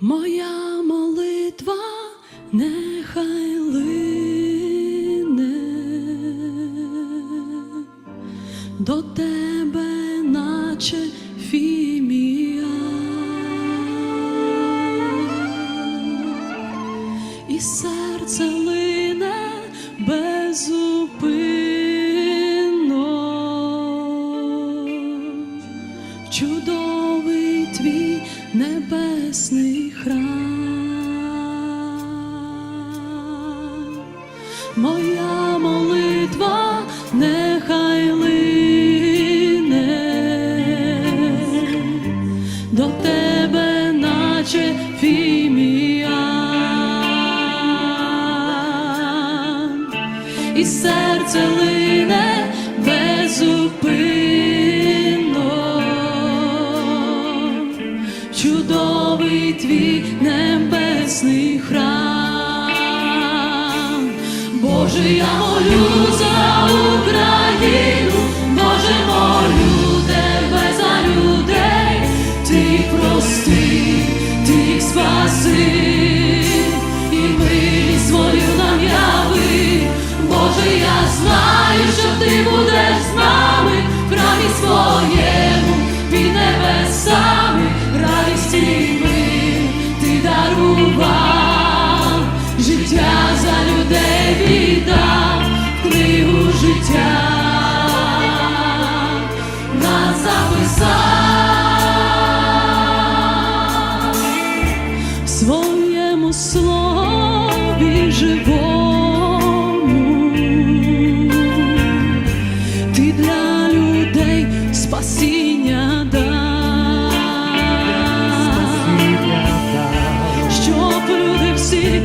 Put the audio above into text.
Моя молитва нехай лине. До тебе, наче фімія, і серце лине безупинно. В чудовий твій небесний храм. Моя молитва нехай лине до тебе, наче фіміян, і серце лине твій небесний храм. Боже, я молю живому, ти для людей спасіння дай, щоб люди всі.